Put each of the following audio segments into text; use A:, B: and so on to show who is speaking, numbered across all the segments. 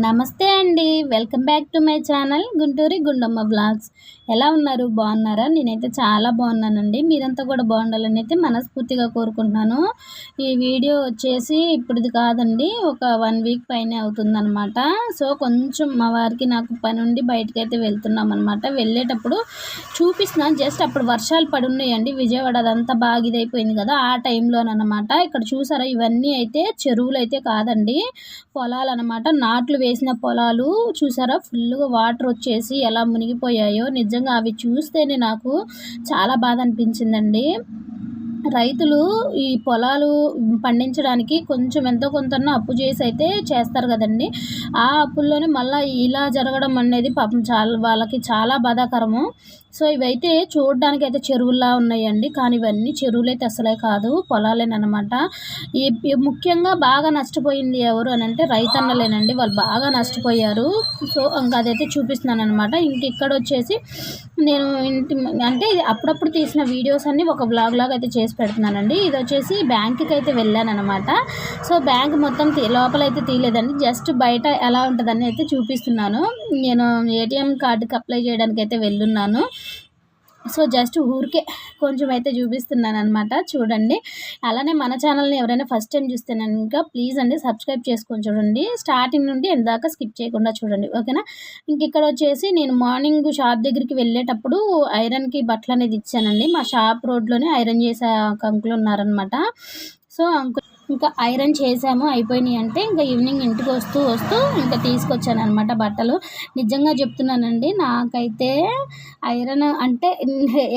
A: నమస్తే అండి. Welcome back to my channel Gunturi Gundamma vlogs ఎలా ఉన్నారు? బాగున్నారా? నేనైతే చాలా బాగున్నానండి. మీరంతా కూడా బాగుండాలని అయితే మనస్ఫూర్తిగా కోరుకుంటున్నాను. ఈ వీడియో వచ్చేసి ఇప్పుడుది కాదండి. ఒక వన్ వీక్ పైనే అవుతుందన్నమాట. సో కొంచెం మా వారికి నాకు పని ఉండి బయటకు అయితే వెళ్తున్నాం అనమాట వెళ్ళేటప్పుడు చూపిస్తున్నాను జస్ట్ అప్పుడు వర్షాలు పడి ఉన్నాయండి. విజయవాడ అదంతా బాగా ఇదైపోయింది కదా ఆ టైంలోనమాట ఇక్కడ చూసారా? ఇవన్నీ అయితే చెరువులు అయితే కాదండి. పొలాలు అనమాట నాట్లు వేసిన పొలాలు చూసారా? ఫుల్గా వాటర్ వచ్చేసి ఎలా మునిగిపోయాయో. నిజంగా అవి చూస్తేనే నాకు చాలా బాధ అనిపించిందండి. రైతులు ఈ పొలాలు పండించడానికి కొంచెం ఎంతో కొంత అప్పు చేసి అయితే చేస్తారు కదండి. ఆ అప్పుల్లోనే మళ్ళీ ఇలా జరగడం అనేది పాపం చాలా వాళ్ళకి చాలా బాధాకరము. సో ఇవైతే చూడడానికి అయితే చెరువుల్లా ఉన్నాయండి. కానీ ఇవన్నీ చెరువులు అయితే అసలే కాదు పొలాలేనమాట ఈ ముఖ్యంగా బాగా నష్టపోయింది ఎవరు అని అంటే రైతన్నలేనండి. వాళ్ళు బాగా నష్టపోయారు. సో ఇంకా అదైతే చూపిస్తున్నాను అనమాట ఇంక ఇక్కడ వచ్చేసి నేను ఇంటి అంటే అప్పుడప్పుడు తీసిన వీడియోస్ అన్నీ ఒక బ్లాగ్ లాగా అయితే చేసి పెడుతున్నానండి. ఇది వచ్చేసి బ్యాంక్కి అయితే వెళ్ళానమాట సో బ్యాంక్ మొత్తం లోపల అయితే తీయలేదండి. జస్ట్ బయట ఎలా ఉంటుందని అయితే చూపిస్తున్నాను. నేను ఏటీఎం కార్డుకి అప్లై చేయడానికి అయితే వెళ్ళున్నాను. సో జస్ట్ ఊరికే కొంచెం అయితే చూపిస్తున్నాను అనమాట చూడండి. అలానే మన ఛానల్ని ఎవరైనా ఫస్ట్ టైం చూస్తేనే ఇంకా ప్లీజ్ అండి సబ్స్క్రైబ్ చేసుకొని చూడండి. స్టార్టింగ్ నుండి ఎందాక స్కిప్ చేయకుండా చూడండి. ఓకేనా ఇంక ఇక్కడ వచ్చేసి నేను మార్నింగ్ షాప్ దగ్గరికి వెళ్ళేటప్పుడు ఐరన్కి బట్టలు అనేది ఇచ్చానండి. మా షాప్ రోడ్లోనే ఐరన్ చేసే ఒక అంకులు ఉన్నారనమాట సో అంకుల్ ఇంకా ఐరన్ చేసాము అయిపోయినాయి అంటే ఇంకా ఈవినింగ్ ఇంటికి వస్తూ వస్తూ ఇంకా తీసుకొచ్చాను అనమాట బట్టలు. నిజంగా చెప్తున్నానండి నాకైతే ఐరన్ అంటే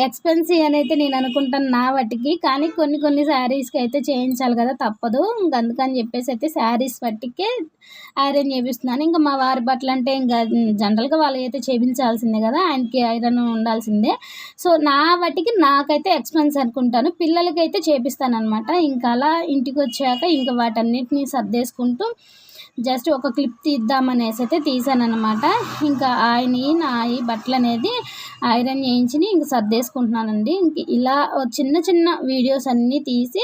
A: ఎక్స్పెన్సివ్ అని అయితే నేను అనుకుంటాను నా వాటికి కానీ కొన్ని కొన్ని శారీస్కి అయితే చేయించాలి కదా తప్పదు. ఇంక అందుకని చెప్పేసి అయితే శారీస్ వాటికే ఐరన్ చేపిస్తున్నాను. ఇంకా మా వారి బట్టలు అంటే ఇంకా జనరల్గా వాళ్ళు అయితే చేయించాల్సిందే కదా ఆయనకి ఐరన్ ఉండాల్సిందే. సో నా వాటికి నాకైతే ఎక్స్పెన్స్ అనుకుంటాను. పిల్లలకైతే అయితే అనమాట ఇంకా అలా ఇంటికి వచ్చాక ఇంకా వాటన్నిటిని సర్దేసుకుంటూ జస్ట్ ఒక క్లిప్ తీద్దామనేసి అయితే తీసానమాట ఇంకా ఆయన నా ఈ బట్టలు అనేది ఐరన్ చేయించి ఇంక సర్దేసుకుంటున్నానండి. ఇంక ఇలా చిన్న చిన్న వీడియోస్ అన్నీ తీసి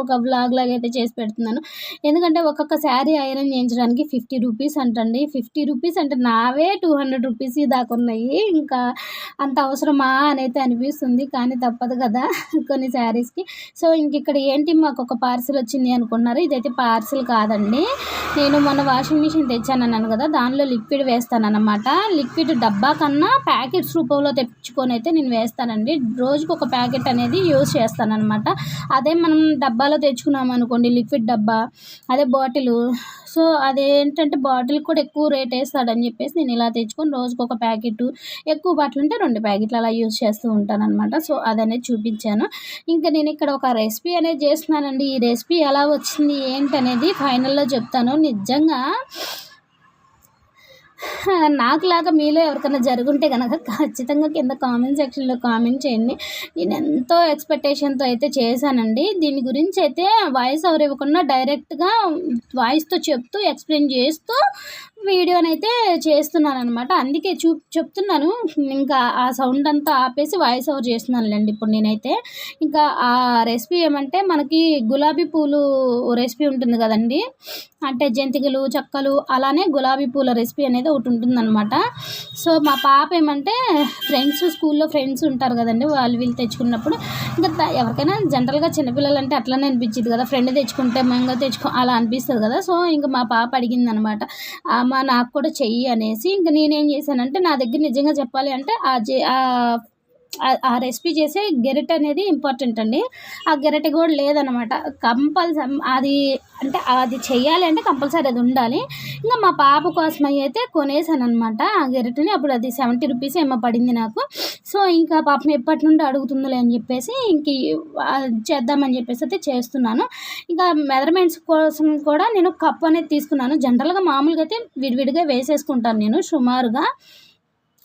A: ఒక వ్లాగ్ లాగా అయితే చేసి పెడుతున్నాను. ఎందుకంటే ఒక్కొక్క శారీ ఐరన్ చేయించడానికి ఫిఫ్టీ రూపీస్ అంటండి. ఫిఫ్టీ రూపీస్ అంటే నావే టూ హండ్రెడ్ రూపీస్ దాకా ఉన్నాయి. ఇంకా అంత అవసరమా అనైతే అనిపిస్తుంది. కానీ తప్పదు కదా కొన్ని శారీస్కి సో ఇంక ఇక్కడ ఏంటి మాకు ఒక పార్సిల్ వచ్చింది అనుకున్నారు. ఇదైతే పార్సిల్ కాదండి. నేను మొన్న వాషింగ్ మిషన్ తెచ్చాను అన్నాను కదా. దానిలో లిక్విడ్ వేస్తాను అనమాట లిక్విడ్ డబ్బా కన్నా ప్యాకెట్స్ రూపంలో తెచ్చుకొని అయితే నేను వేస్తానండి. రోజుకు ఒక ప్యాకెట్ అనేది యూజ్ చేస్తాననమాట అదే మనం డబ్బా డబ్బాలో తెచ్చుకున్నాం అనుకోండి లిక్విడ్ డబ్బా అదే బాటిల్. సో అదేంటంటే బాటిల్ కూడా ఎక్కువ రేట్ వేస్తాడని చెప్పేసి నేను ఇలా తెచ్చుకొని రోజుకు ఒక ప్యాకెట్ ఎక్కువ బాటిల్ ఉంటే రెండు ప్యాకెట్లు అలా యూజ్ చేస్తూ ఉంటాను అనమాట సో అదనేది చూపించాను. ఇంకా నేను ఇక్కడ ఒక రెసిపీ అనేది చేస్తున్నానండి. ఈ రెసిపీ ఎలా వచ్చింది ఏంటనేది ఫైనల్లో చెప్తాను. నిజంగా నాకులాగా మీలో ఎవరికైనా జరుగుంటే కనుక ఖచ్చితంగా కింద కామెంట్ సెక్షన్లో కామెంట్ చేయండి. నేను ఎంతో ఎక్స్పెక్టేషన్తో అయితే చేశానండి. దీని గురించి అయితే వాయిస్ ఎవరు ఇవ్వకుండా డైరెక్ట్గా వాయిస్తో చెప్తూ ఎక్స్ప్లెయిన్ చేస్తూ వీడియోనైతే చేస్తున్నాను అనమాట అందుకే చూ చెప్తున్నాను. ఇంకా ఆ సౌండ్ అంతా ఆపేసి వాయిస్ ఓవర్ చేస్తున్నానులేండి. ఇప్పుడు నేనైతే ఇంకా ఆ రెసిపీ ఏమంటే మనకి గులాబీ పూలు రెసిపీ ఉంటుంది కదండి. అంటే జంతికలు చెక్కలు అలానే గులాబీ పూల రెసిపీ అనేది ఒకటి ఉంటుందన్నమాట. సో మా పాప ఏమంటే ఫ్రెండ్స్ స్కూల్లో ఫ్రెండ్స్ ఉంటారు కదండి. వాళ్ళు వీళ్ళు తెచ్చుకున్నప్పుడు ఇంకా ఎవరికైనా జనరల్గా చిన్నపిల్లలు అంటే అట్లనే అనిపించింది కదా. ఫ్రెండ్ తెచ్చుకుంటే మంగ తెచ్చుకో అలా అనిపిస్తుంది కదా. సో ఇంకా మా పాప అడిగింది అనమాట అమ్మ నాకు కూడా చెయ్యి అనేసి ఇంకా నేనేం చేశానంటే నా దగ్గర నిజంగా చెప్పాలి అంటే ఆ జే ఆ రెసిపీ చేసే గెరెట్ అనేది ఇంపార్టెంట్ అండి. ఆ గెరెట్ కూడా లేదనమాట. కంపల్సరీ అది అంటే అది చెయ్యాలి అంటే కంపల్సరీ అది ఉండాలి. ఇంకా మా పాప కోసం అయితే కొనేసాను అనమాట ఆ గెరెట్ని. అప్పుడు అది సెవెంటీ రూపీస్ ఏమో పడింది నాకు. సో ఇంకా పాపం ఎప్పటి నుండి అడుగుతుందిలే అని చెప్పేసి ఇంక చేద్దామని చెప్పేసి అయితే చేస్తున్నాను. ఇంకా మెజర్మెంట్స్ కోసం కూడా నేను కప్ అనేది తీసుకున్నాను. జనరల్గా మామూలుగా అయితే విడివిడిగా వేసేసుకుంటాను నేను సుమారుగా.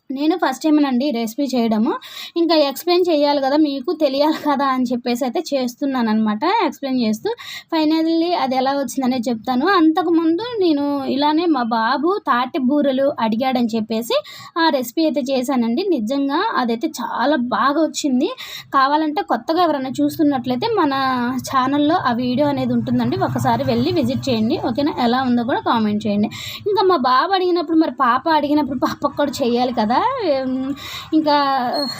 A: నేను ఫస్ట్ టైమేనండి రెసిపీ చేయడము. ఇంకా ఎక్స్ప్లెయిన్ చేయాలి కదా మీకు తెలియాలి కదా అని చెప్పేసి అయితే చేస్తున్నాను అనమాట ఎక్స్ప్లెయిన్ చేస్తూ ఫైనల్లీ అది ఎలా వచ్చిందనే చెప్తాను. అంతకుముందు నేను ఇలానే మా బాబు తాటి బూరెలు అడిగాడని చెప్పేసి ఆ రెసిపీ అయితే చేశానండి. నిజంగా అదైతే చాలా బాగా వచ్చింది. కావాలంటే కొత్తగా ఎవరైనా చూస్తున్నట్లయితే మన ఛానల్లో ఆ వీడియో అనేది ఉంటుందండి. ఒకసారి వెళ్ళి విజిట్ చేయండి. ఓకేనా? ఎలా ఉందో కూడా కామెంట్ చేయండి. ఇంకా మా బాబు అడిగినప్పుడు మరి పాప అడిగినప్పుడు పాపకు కూడా చేయాలి కదా. ఇంకా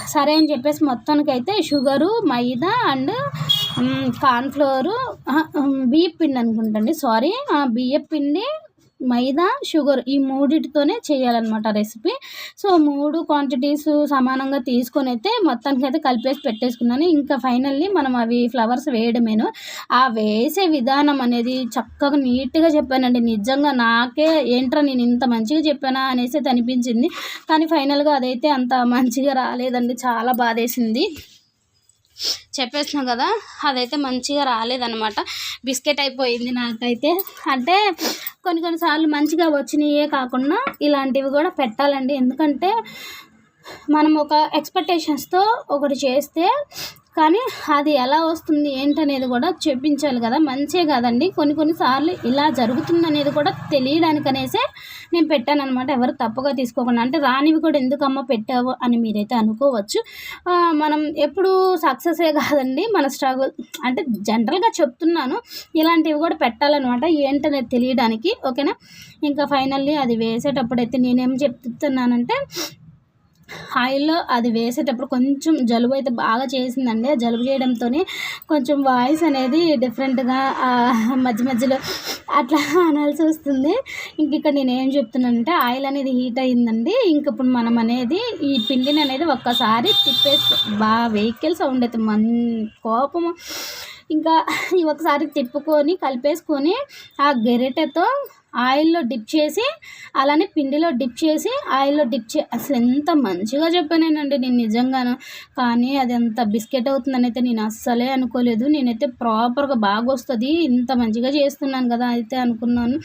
A: సరే అని చెప్పేసి మొత్తానికి అయితే షుగరు మైదా అండ్ కార్న్ఫ్లోరు బియ్య పిండి అనుకుంటండి సారీ బియ్య పిండి మైదా షుగర్ ఈ మూడిటితోనే చేయాలన్నమాట రెసిపీ. సో మూడు క్వాంటిటీస్ సమానంగా తీసుకొని అయితే మొత్తానికి అయితే కలిపేసి పెట్టేసుకున్నాను. ఇంకా ఫైనల్లీ మనం అవి ఫ్లవర్స్ వేయడమేను. ఆ వేసే విధానం అనేది చక్కగా నీట్గా చెప్పానండి. నిజంగా నాకే ఏంట్రా నేను ఇంత మంచిగా చెప్పానా అనేసి అనిపించింది. కానీ ఫైనల్గా అదైతే అంత మంచిగా రాలేదండి. చాలా బాధేసింది. చెప్పేసినాం కదా అదైతే మంచిగా రాలేదనమాట బిస్కెట్ అయిపోయింది నాకైతే. అంటే కొన్ని కొన్నిసార్లు మంచిగా వచ్చినాయే కాకుండా ఇలాంటివి కూడా పెట్టాలండి. ఎందుకంటే మనం ఒక ఎక్స్పెక్టేషన్స్తో ఒకటి చేస్తే కానీ అది ఎలా వస్తుంది ఏంటనేది కూడా చెప్పించాలి కదా. మంచే కాదండి. కొన్ని కొన్నిసార్లు ఇలా జరుగుతుంది అనేది కూడా తెలియడానికి అనేసే నేను పెట్టాను అనమాట ఎవరు తప్పుగా తీసుకోకుండా. అంటే రానివి కూడా ఎందుకమ్మా పెట్టావు అని మీరైతే అనుకోవచ్చు. మనం ఎప్పుడు సక్సెసే కాదండి. మన స్ట్రగుల్. అంటే జనరల్గా చెప్తున్నాను. ఇలాంటివి కూడా పెట్టాలన్నమాట. ఏంటనేది తెలియడానికి. ఓకేనా? ఇంకా ఫైనల్లీ అది వేసేటప్పుడు అయితే నేనేం చెప్తున్నానంటే ఆయిల్లో అది వేసేటప్పుడు కొంచెం జలుబు అయితే బాగా చేసిందండి. జలుబు చేయడంతో కొంచెం వాయిస్ అనేది డిఫరెంట్గా మధ్య మధ్యలో అట్లా అనాల్సి వస్తుంది. ఇంక ఇక్కడ నేను ఏం చెప్తున్నానంటే ఆయిల్ అనేది హీట్ అయిందండి ఇంక ఇప్పుడు మనం అనేది ఈ పిండిని అనేది ఒక్కసారి తిప్పేసి బాగా వెహికల్ సౌండ్ అయితే మన్ కోపము ఇంకా ఒకసారి తిప్పుకొని కలిపేసుకొని ఆ గెరిటెతో ఆయిల్లో డిప్ చేసి అలానే పిండిలో డిప్ చేసి ఆయిల్లో డిప్ చే అసలు ఎంత మంచిగా చెప్పానేనండి నేను నిజంగాను. కానీ అది ఎంత బిస్కెట్ అవుతుందని అయితే నేను అస్సలే అనుకోలేదు. నేనైతే ప్రాపర్గా బాగా వస్తుంది. ఇంత మంచిగా చేస్తున్నాను కదా అయితే అనుకున్నాను.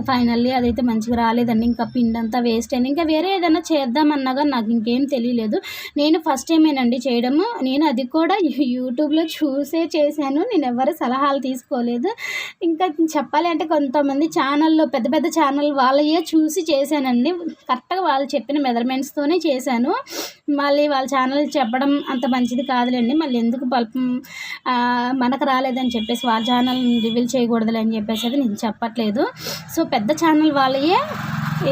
A: ఫైనల్లీ అదైతే మంచిగా రాలేదండి. ఇంకా పిండి అంతా వేస్ట్ అయింది. ఇంకా వేరే ఏదైనా చేద్దామన్నాగా నాకు ఇంకేం తెలియలేదు. నేను ఫస్ట్ టైమేనండి చేయడము. నేను అది కూడా యూట్యూబ్లో చూసే చేశాను. నేను ఎవరి సలహాలు తీసుకోలేదు. ఇంకా చెప్పాలి అంటే కొంతమంది ఛానల్లో పెద్ద పెద్ద ఛానల్ వాళ్ళయే చూసి చేశానండి. కరెక్ట్గా వాళ్ళు చెప్పిన మెజర్మెంట్స్తోనే చేశాను. మళ్ళీ వాళ్ళ ఛానల్ చెప్పడం అంత మంచిది కాదులేండి. మళ్ళీ ఎందుకు బల్పం మనకు రాలేదని చెప్పేసి వాళ్ళ ఛానల్ రివీల్ చేయకూడదులే అని చెప్పేసి అది నేను చెప్పట్లేదు. సో పెద్ద ఛానల్ వాళ్ళయే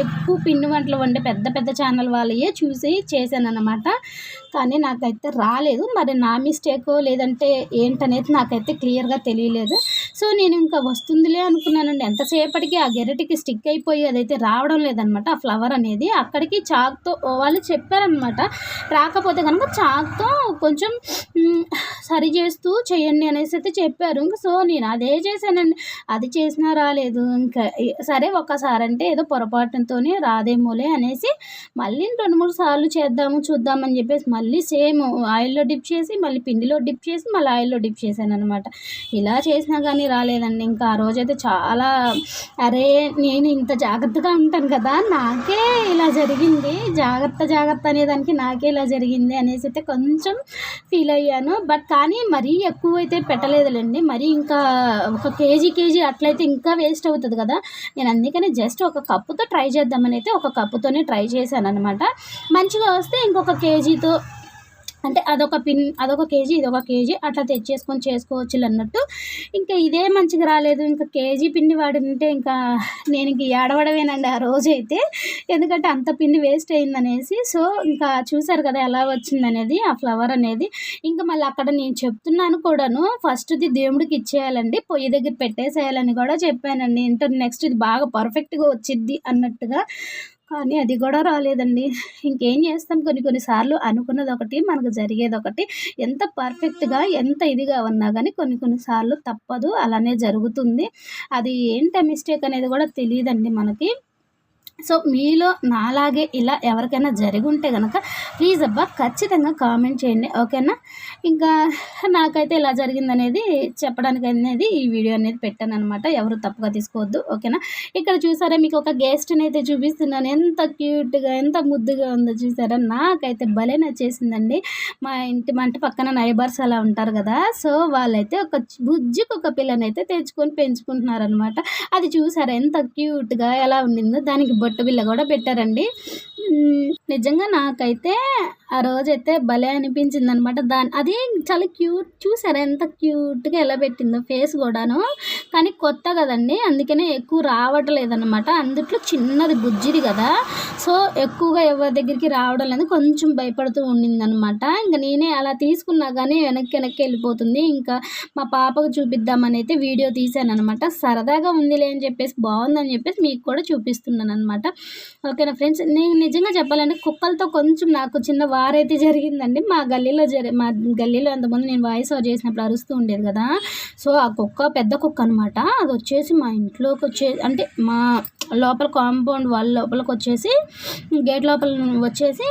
A: ఎక్కువ పిండి వంటలు వండే పెద్ద పెద్ద ఛానల్ వాళ్ళయే చూసి చేశాను అన్నమాట కానీ నాకైతే రాలేదు. మరి నా మిస్టేకో లేదంటే ఏంటనేది నాకైతే క్లియర్గా తెలియలేదు. సో నేను ఇంకా వస్తుందిలే అనుకున్నానండి. ఎంతసేపటికి ఆ గెరటికి స్టిక్ అయిపోయి అదైతే రావడం లేదనమాట. ఆ ఫ్లవర్ అనేది అక్కడికి చాక్తో వాళ్ళు చెప్పారనమాట. రాకపోతే కనుక చాక్తో కొంచెం సరి చేస్తూ చేయండి అనేసి అయితే చెప్పారు. ఇంకా సో నేను అదే చేశానండి. అది చేసినా రాలేదు. ఇంకా సరే ఒక్కసారి అంటే ఏదో పొరపాటుతోనే రాదేమోలే అనేసి మళ్ళీ రెండు మూడు సార్లు చేద్దాము చూద్దామని చెప్పేసి మళ్ళీ సేమ్ ఆయిల్లో డిప్ చేసి మళ్ళీ పిండిలో డిప్ చేసి మళ్ళీ ఆయిల్లో డిప్ చేశాను అనమాట ఇలా చేసినా కానీ రాలేదండి. ఇంకా ఆ రోజైతే చాలా అరే నేను ఇంత జాగ్రత్తగా ఉంటాను కదా నాకే ఇలా జరిగింది. జాగ్రత్త జాగ్రత్త అనేదానికి నాకే ఇలా జరిగింది అనేసి అయితే కొంచెం ఫీల్ అయ్యాను. బట్ కానీ మరీ ఎక్కువ అయితే పెట్టలేదులేండి. మరీ ఇంకా ఒక కేజీ కేజీ అట్లయితే ఇంకా వేస్ట్ అవుతుంది కదా. నేను అందుకని జస్ట్ ఒక కప్పుతో ట్రై చేద్దామని అయితే ఒక కప్పుతోనే ట్రై చేశాను అనమాట మంచిగా వస్తే ఇంకొక కేజీతో అంటే అదొక పిన్ అదొక కేజీ ఇదొక కేజీ అట్లా తెచ్చేసుకొని చేసుకోవచ్చు అన్నట్టు ఇంకా ఇదే మంచిగా రాలేదు. ఇంకా కేజీ పిండి వాడింటే ఇంకా నేను ఇంక ఏడవడమేనండి ఆ రోజైతే. ఎందుకంటే అంత పిండి వేస్ట్ అయిందనేసి. సో ఇంకా చూసారు కదా ఎలా వచ్చిందనేది ఆ ఫ్లవర్ అనేది. ఇంకా మళ్ళీ అక్కడ నేను చెప్తున్నాను కూడాను. ఫస్ట్ది దేవుడికి ఇచ్చేయాలండి. పొయ్యి దగ్గర పెట్టేసేయాలని కూడా చెప్పానండి. ఇంటర్ నెక్స్ట్ ఇది బాగా పర్ఫెక్ట్గా వచ్చిద్ది అన్నట్టుగా. కానీ అది కూడా రాలేదండి. ఇంకేం చేస్తాం? కొన్ని కొన్నిసార్లు అనుకున్నది ఒకటి మనకు జరిగేది ఒకటి. ఎంత పర్ఫెక్ట్గా ఎంత ఇదిగా ఉన్నా కానీ కొన్ని కొన్నిసార్లు తప్పదు. అలానే జరుగుతుంది. అది ఏంట మిస్టేక్ అనేది కూడా తెలియదండి మనకి. సో మీలో నాలాగే ఇలా ఎవరికైనా జరిగి ఉంటే కనుక ప్లీజ్ అబ్బా ఖచ్చితంగా కామెంట్ చేయండి ఓకేనా? ఇంకా నాకైతే ఇలా జరిగింది అనేది చెప్పడానికి అనేది ఈ వీడియో అనేది పెట్టాను అనమాట ఎవరు తప్పుగా తీసుకోవద్దు ఓకేనా? ఇక్కడ చూసారా మీకు ఒక గెస్ట్ని అయితే చూపిస్తున్నాను. ఎంత క్యూట్గా ఎంత ముద్దుగా ఉందో చూసారా? నాకైతే భలే నచ్చేసిందండి. మా ఇంటి మంట పక్కన నైబర్స్ అలా ఉంటారు కదా సో వాళ్ళైతే ఒక బుజ్జికి ఒక పిల్లని అయితే తెచ్చుకొని పెంచుకుంటున్నారనమాట అది చూసారా ఎంత క్యూట్గా ఎలా ఉండిందో. దానికి బొట్టు బిల్ల కూడా పెట్టారండి. నిజంగా నాకైతే ఆ రోజైతే భలే అనిపించింది అనమాట దాని అది చాలా క్యూట్ చూసారా ఎంత క్యూట్గా ఎలా పెట్టిందో ఫేస్ కూడాను. కానీ కొత్త కదండి అందుకనే ఎక్కువ రావట్లేదన్నమాట అందుట్లో చిన్నది బుజ్జిది కదా. సో ఎక్కువగా ఎవరి దగ్గరికి రావడం లేదు కొంచెం భయపడుతూ ఉండింది అనమాట ఇంకా నేనే అలా తీసుకున్నా కానీ వెనక్కి వెనక్కి వెళ్ళిపోతుంది. ఇంకా మా పాపకు చూపిద్దామని అయితే వీడియో తీసాను అనమాట సరదాగా ఉందిలే అని చెప్పేసి బాగుందని చెప్పేసి మీకు కూడా చూపిస్తున్నాను అనమాట ఓకేనా ఫ్రెండ్స్? నేను నిజంగా చెప్పాలంటే కుక్కలతో కొంచెం నాకు చిన్న వారైతే జరిగిందండి. మా గల్లీలో జరి మా గల్లీలో ఎంతమంది నేను వాయిస్ ఓవర్ చేసినప్పుడు అరుస్తూ ఉండేది కదా. సో ఆ కుక్క పెద్ద కుక్క అనమాట అది వచ్చేసి మా ఇంట్లోకి వచ్చే అంటే మా లోపల కాంపౌండ్ వాళ్ళ లోపలికి వచ్చేసి గేట్ లోపల వచ్చేసి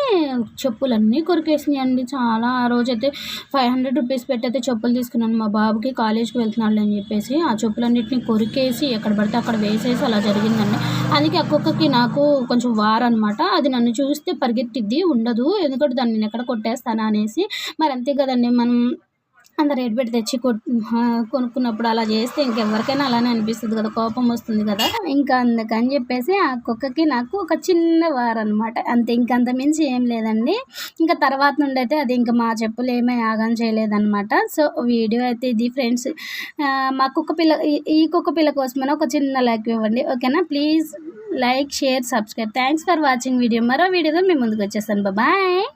A: చెప్పులన్నీ కొరికేసినాయండి. చాలా ఆ రోజైతే ఫైవ్ హండ్రెడ్ రూపీస్ పెట్టి అయితే చెప్పులు తీసుకున్నాను. మా బాబుకి కాలేజ్కి వెళ్తున్నాడు అని చెప్పేసి ఆ చెప్పులన్నింటినీ కొరికేసి ఎక్కడ పడితే అక్కడ వేసేసి అలా జరిగిందండి. అందుకే ఆ కుక్కకి నాకు కొంచెం వార్ అనమాట అది నన్ను చూస్తే పరిగెత్తిద్ది ఉండదు. ఎందుకంటే దాన్ని నేను ఎక్కడ కొట్టేస్తానా అనేసి. మరి అంతే కదండి మనం అంత రేట్ పెట్టి తెచ్చి కొనుక్కున్నప్పుడు అలా చేస్తే ఇంకెవరికైనా అలానే అనిపిస్తుంది కదా కోపం వస్తుంది కదా. ఇంకా అందుకని చెప్పేసి ఆ కుక్కకి నాకు ఒక చిన్న వారు అనమాట అంతే ఇంకంత మించి ఏం లేదండి. ఇంకా తర్వాత నుండి అయితే అది ఇంకా మా చెప్పులు ఏమీ ఆగం చేయలేదన్నమాట. సో వీడియో అయితే ఇది ఫ్రెండ్స్. మా కుక్క పిల్ల ఈ కుక్క పిల్ల కోసమైనా ఒక చిన్న లైక్ ఇవ్వండి ఓకేనా? Please like share subscribe. Thanks for watching video. మరో వీడియోతో మేము ముందుకు వచ్చేస్తాను. బాయ్.